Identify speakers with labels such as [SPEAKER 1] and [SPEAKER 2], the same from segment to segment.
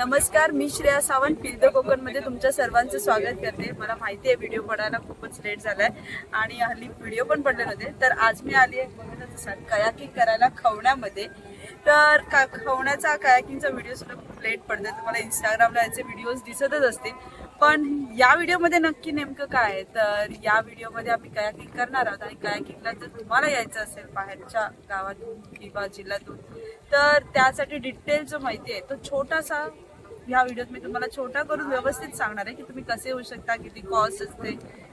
[SPEAKER 1] नमस्कार मी श्रेया सावंत फिल्ड कोकणमध्ये तुमच्या सर्वांचं स्वागत करते. मला माहिती आहे व्हिडिओ पडायला खूपच लेट झालाय आणि हल्ली व्हिडिओ पण पडले नव्हते. तर आज मी आली आहे बघतच असाल कयाकिंग करायला खवण्यामध्ये. तर का खवण्याचा कयाकिंगचा व्हिडिओ सुद्धा खूप लेट पडतोय. तुम्हाला इंस्टाग्रामला याचे व्हिडिओज दिसतच असतील. पण या व्हिडिओमध्ये नक्की नेमकं काय आहे? तर या व्हिडिओमध्ये आम्ही कयाकिंग करणार आहोत आणि कयाकिंगला जर तुम्हाला यायचं असेल बाहेरच्या गावातून किंवा जिल्ह्यातून तर त्यासाठी डिटेल जो माहिती आहे तो छोटासा ह्या व्हिडिओत मी तुम्हाला छोटा करून व्यवस्थित सांगणार आहे की तुम्ही कसे होऊ शकता किती कॉस्ट असते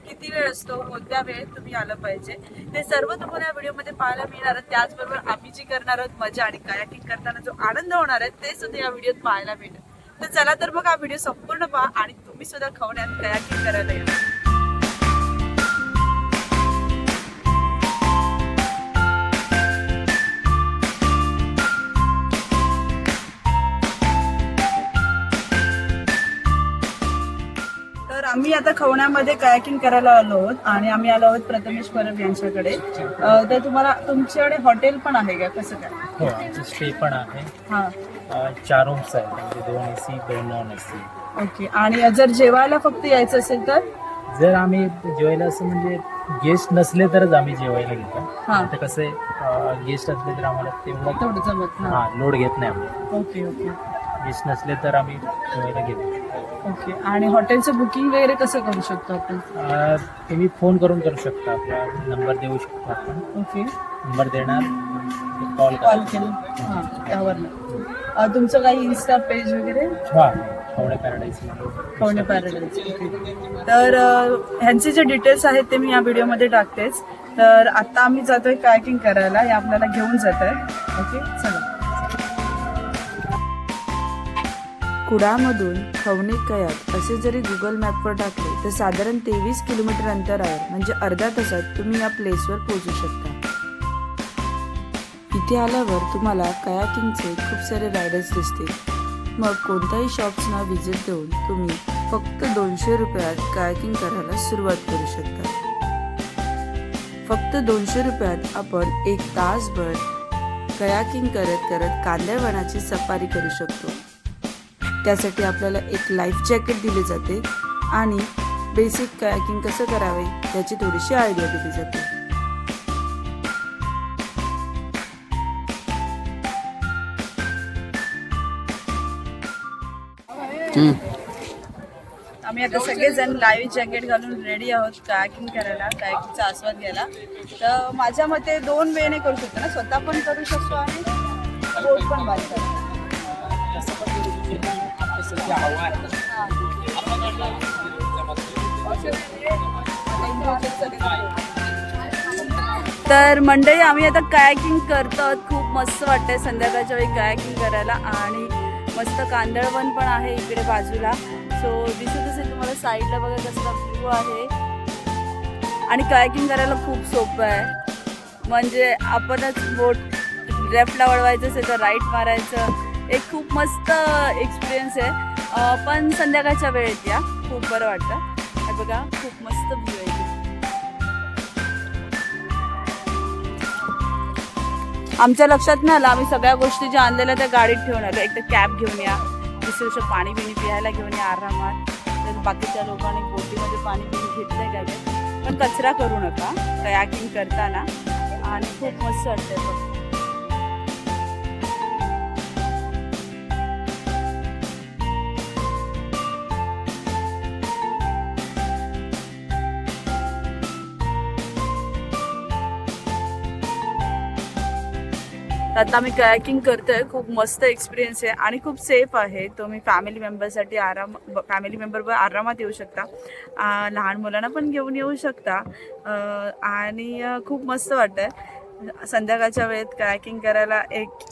[SPEAKER 1] किती वेळ असतो कोणत्या वेळेत तुम्ही आलं पाहिजे. ते सर्व तुम्हाला या व्हिडिओमध्ये पाहायला मिळणार आहे. त्याचबरोबर आम्ही जी करणार आहोत मजा आणि कायाकिंग करताना जो आनंद होणार आहे ते सुद्धा या व्हिडिओत पाहायला मिळणार. तर चला तर मग हा व्हिडिओ संपूर्ण पहा आणि तुम्ही सुद्धा खवण्यात कयाकिंग करायला येणार. आता खवण्यामध्ये कयाकिंग करायला आलो आहोत आणि आम्ही आलो आहोत प्रथमेश परब यांच्याकडे. अं, तर तुम्हाला तुमच्याकडे हॉटेल पण आहे का? कसं काय?
[SPEAKER 2] हो आमचं स्टे पण आहे.
[SPEAKER 1] हा.
[SPEAKER 2] अ, चार रूम्स आहेत म्हणजे दोन ए सी दोन नॉन ए सी
[SPEAKER 1] ओके. आणि जर जेवायला फक्त यायचं असेल तर?
[SPEAKER 2] जर आम्ही जेवायला असं म्हणजे गेस्ट नसले तरच आम्ही जेवायला घेतो.
[SPEAKER 1] हा.
[SPEAKER 2] आता कसं आहे गेस्ट असले तर आम्हाला तेवढं
[SPEAKER 1] तेवढं जमत ना
[SPEAKER 2] हा लोड घेत नाही आम्ही.
[SPEAKER 1] Okay okay.
[SPEAKER 2] गेस्ट नसले तर आम्ही जेवायला घेतो
[SPEAKER 1] ओके. आणि हॉटेलचं बुकिंग वगैरे कसं करू शकतो आपण?
[SPEAKER 2] अ, तुम्ही फोन करून करू शकता आपला नंबर देऊ शकतो आपण.
[SPEAKER 1] ओके.
[SPEAKER 2] नंबर देणार कॉल
[SPEAKER 1] कॉल केलं. हां त्यावरनं. अं, तुमचं काही इन्स्टा पेज वगैरे?
[SPEAKER 2] हा थोडं पॅराडाईज
[SPEAKER 1] पवणे पॅराडाईज ओके. तर अं, ह्यांचे जे डिटेल्स आहेत ते मी या व्हिडिओमध्ये टाकतेच. तर आता आम्ही जातोय कायकिंग करायला. हे आपल्याला घेऊन जात आहे ओके चला.
[SPEAKER 3] कुडामधून खवणे कयात असे जरी गुगल मॅपवर टाकले तर साधारण तेवीस किलोमीटर अंतरावर म्हणजे अर्ध्या तासात तुम्ही या प्लेसवर पोहोचू शकता. इथे आल्यावर तुम्हाला कयाकिंगचे खूप सारे रायडर्स दिसतील. मग कोणत्याही शॉप्सना व्हिजिट देऊन तुम्ही फक्त दोनशे रुपयात कयाकिंग करायला सुरुवात करू शकता. फक्त दोनशे रुपयात आपण एक तासभर कयाकिंग करत करत कांदळवनाची सफारी करू शकतो. त्यासाठी आपल्याला एक लाईफ जॅकेट दिले जाते. आणि बेसिक कयाकिंग कसं करावे याची थोडीशी आयडिया दिली जाते.
[SPEAKER 1] आम्ही आता सगळेजण लाईव्ह जॅकेट घालून रेडी आहोत कायकिंग करायला कायकिंगचा आस्वाद घ्यायला. तर माझ्या मते दोन वेळेने करू शकतो ना? स्वतः पण करू शकतो आणि बोट पण तर मंडळी आम्ही आता कायकिंग करतो खूप मस्त वाटतंय संध्याकाळच्या वेळी कायकिंग करायला. आणि मस्त कांदळवन पण आहे इकडे बाजूला. सो दिसत असेल तुम्हाला साईडला बघा कसला व्ह्यू आहे. आणि कायकिंग करायला खूप सोपं आहे. म्हणजे आपणच बोट लेफ्टला वळवायचं असेल तर राईट मारायचं. एक खूप मस्त एक्सपिरियन्स आहे. पण संध्याकाळच्या वेळेत या खूप बरं वाटतं. हे बघा खूप मस्त व्ह्यू आहे आमच्या लक्षात नाही आलं आम्ही सगळ्या गोष्टी ज्या आणलेल्या त्या गाडीत ठेवून आलो. एक तर कॅब घेऊन या दुसरी पाणी बिणी प्यायला घेऊन या आरामात. तर बाकीच्या लोकांनी बोटीमध्ये पाणी बिणी घेतलं काय पण कचरा करू नका कयाकिंग करताना. आणि खूप मस्त वाटतं तर आता मी कयाकिंग करतोय. खूप मस्त एक्सपिरियन्स आहे आणि खूप सेफ आहे. तुम्ही फॅमिली मेंबरसाठी आराम फॅमिली मेंबर आरामात येऊ शकता. लहान मुलांना पण घेऊन येऊ शकता. आणि खूप मस्त वाटतंय. संध्याकाळच्या वेळेत कयाकिंग करायला एक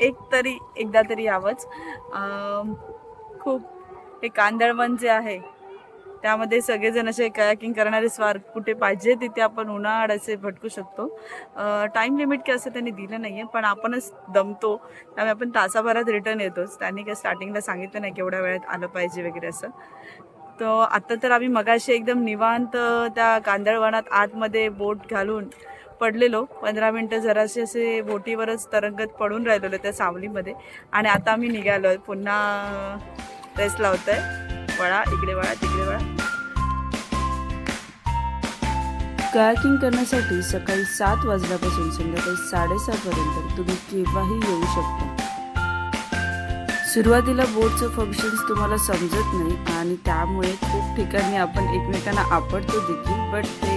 [SPEAKER 1] एक तरी एकदा तरी यावंच. खूप हे कांदळवन जे आहे त्यामध्ये सगळेजण असे कयाकिंग करणारे स्वार कुठे पाहिजे तिथे आपण उन्हाळ असे भटकू शकतो. टाईम लिमिट काय असं त्यांनी दिलं नाही आहे पण आपणच दमतो. त्यामुळे आपण तासाभरात रिटर्न येतोच. त्यांनी काय स्टार्टिंगला सांगितलं नाही केवढ्या वेळात आलं पाहिजे वगैरे असं. तर आत्ता तर आम्ही मगाशी एकदम निवांत त्या कांदळवनात आतमध्ये बोट घालून पडलेलो. पंधरा मिनटं जरासे असे बोटीवरच तरंगत पडून राहिलेलो त्या सावलीमध्ये. आणि आता आम्ही निघालो पुन्हा रेस्ट आहे वळा इकडे वळा तिकडे वळा.
[SPEAKER 3] कायाकिंग करण्यासाठी सकाळी सात वाजल्यापासून संध्याकाळी साडेसातपर्यंत तुम्ही केव्हाही येऊ शकता. सुरुवातीला बोटचं फंक्शन्स तुम्हाला समजत नाही आणि त्यामुळे खूप ठिकाणी आपण एकमेकांना आपडतो देखील बट ते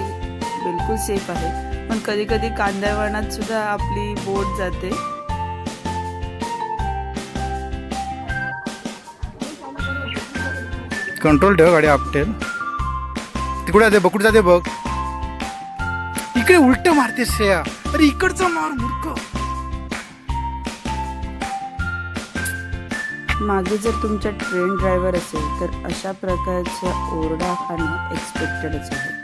[SPEAKER 3] बिलकुल सेफ आहे. पण कधी कधी कांदळवनात सुद्धा आपली बोट जाते.
[SPEAKER 4] कंट्रोल ठेव गाडी आपटेल. तिकडे जाते बघ कुठे जाते बघ. इकडे उलट मारते श्रेया अरे इकडचं मार मूर्ख.
[SPEAKER 3] मागे जर तुमच्या ट्रेन ड्रायव्हर असेल तर अशा प्रकारच्या ओरडा खाणं एक्सपेक्टेडच आहे.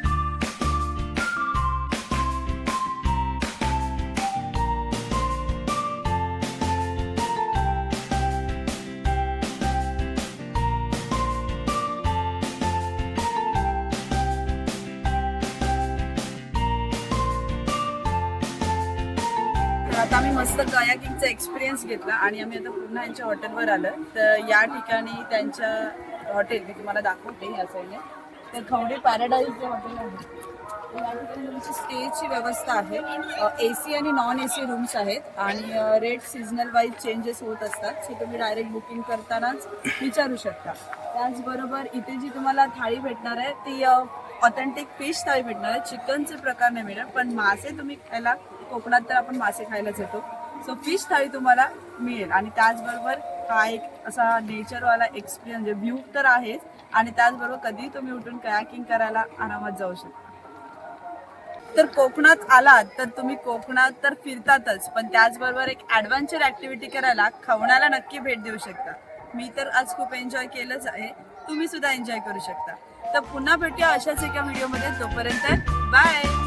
[SPEAKER 1] आता आम्ही मस्त कयाकिंगचा एक्सपिरियन्स घेतला आणि आम्ही आता पुन्हा यांच्या हॉटेलवर आलं तर या ठिकाणी त्यांच्या हॉटेल मी तुम्हाला दाखवते ह्या साईडने तर खवडे पॅराडाईज जे हॉटेल आहे या ठिकाणी तुमची स्टेची व्यवस्था आहे. ए सी आणि नॉन ए सी रूम्स आहेत आणि रेट सीझनल वाईज चेंजेस होत असतात. सो तुम्ही डायरेक्ट बुकिंग करतानाच विचारू शकता. त्याचबरोबर इथे जी तुम्हाला थाळी भेटणार आहे ती ऑथेंटिक फिश थाळी भेटणार आहे. चिकनचे प्रकार नाही मिळणार पण मासे तुम्ही खायला कोकणात तर आपण मासे खायला जातो. सो फिश थाळी तुम्हाला मिळेल. आणि त्याचबरोबर हा एक असा नेचरवाला एक्सपिरियन्स व्ह्यू तर आहेच. आणि त्याचबरोबर कधीही तुम्ही उठून कयाकिंग करायला आरामात जाऊ शकता. तर कोकणात आलात तर तुम्ही कोकणात तर फिरतातच. पण त्याचबरोबर एक ॲडव्हेंचर ॲक्टिव्हिटी करायला खवणाला नक्की भेट देऊ शकता. मी तर आज खूप एन्जॉय केलंच आहे. तुम्ही सुद्धा एन्जॉय करू शकता. तर पुन्हा भेटूया अशाच एका व्हिडिओमध्ये तोपर्यंत बाय